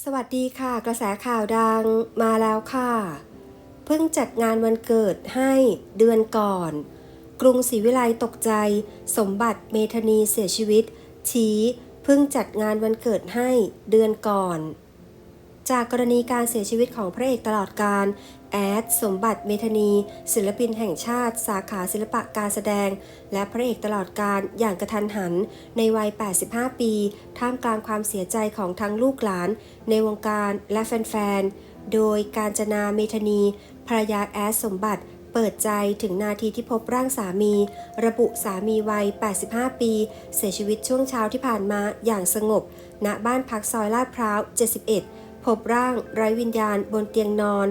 สวัสดีค่ะ กระแสข่าวดังมาแล้วค่ะ เพิ่งจัดงานวันเกิดให้เดือนก่อน กรุงศรีวิไลตกใจ สมบัติเมธานีเสียชีวิต ชี้เพิ่งจัดงานวันเกิดให้เดือนก่อน จากกรณีการเสียชีวิตของพระเอกตลอดการ แอด สมบัติเมธนี ศิลปินแห่งชาติ สาขาศิลปะการแสดง และพระเอกตลอดการอย่างกระทันหัน ในวัย 85 ปี ท่ามกลางความเสียใจของทั้งลูกหลาน ในวงการและแฟนๆ โดยการจนาเมธนีภรรยาแอด สมบัติเปิดใจถึงนาทีที่พบร่างสามี ระบุสามีวัย 85 ปี เสียชีวิตช่วงเช้าที่ผ่านมาอย่างสงบ ณ บ้านพักซอยลาดพร้าว 71 พบร่างไร้วิญญาณบนเตียงนอน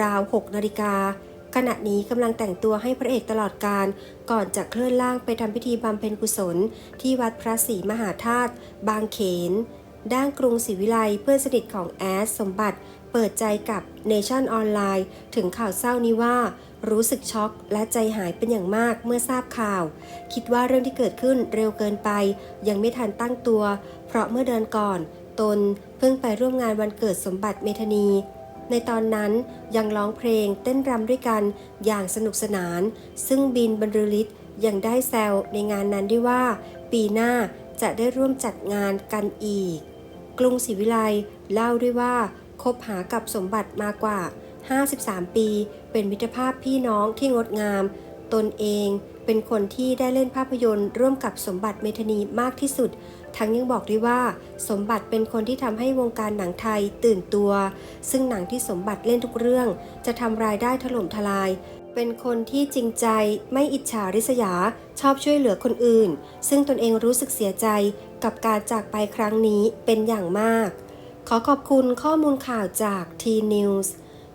ราว 6 นาฬิกา ขณะนี้กำลังแต่งตัวให้พระเอกตลอดการ ก่อนจะเคลื่อนล่างไปทำพิธีบำเพ็ญกุศล ที่วัดพระศรีมหาธาตุบางเขน ด้านกรุงศรีวิไลเพื่อนสนิทของแอสสมบัติเปิดใจกับเนชั่นออนไลน์ถึงข่าวเศร้านี้ว่ารู้สึกช็อกและใจหายเป็นอย่างมากเมื่อทราบข่าว คิดว่าเรื่องที่เกิดขึ้นเร็วเกินไป ยังไม่ทันตั้งตัว เพราะเมื่อเดือนก่อน ตน เพิ่งไปร่วมงานวันเกิดสมบัติเมธานี ในตอนนั้นยังร้องเพลงเต้นรำด้วยกันอย่างสนุกสนาน ซึ่งบินบรรลือฤทธิ์ยังได้แซวในงานนั้นด้วยว่า ปีหน้าจะได้ร่วมจัดงานกันอีก กรุงศรีวิไลเล่าด้วยว่าคบหากับสมบัติมากว่า 53 ปี เป็นมิตรภาพพี่น้องที่งดงาม ตนเองเป็นคนที่ได้เล่นภาพยนตร์ ร่วมกับสมบัติเมธานีมากที่สุด ทั้งยังบอกด้วยว่า สมบัติเป็นคนที่ทำให้วงการหนังไทยตื่นตัว ซึ่งหนังที่สมบัติเล่นทุกเรื่อง จะทำรายได้ถล่มทลาย เป็นคนที่จริงใจไม่อิจฉาริษยา ชอบช่วยเหลือคนอื่น ซึ่งตนเองรู้สึกเสียใจกับการจากไปครั้งนี้เป็นอย่างมาก ขอขอบคุณข้อมูลข่าวจาก T News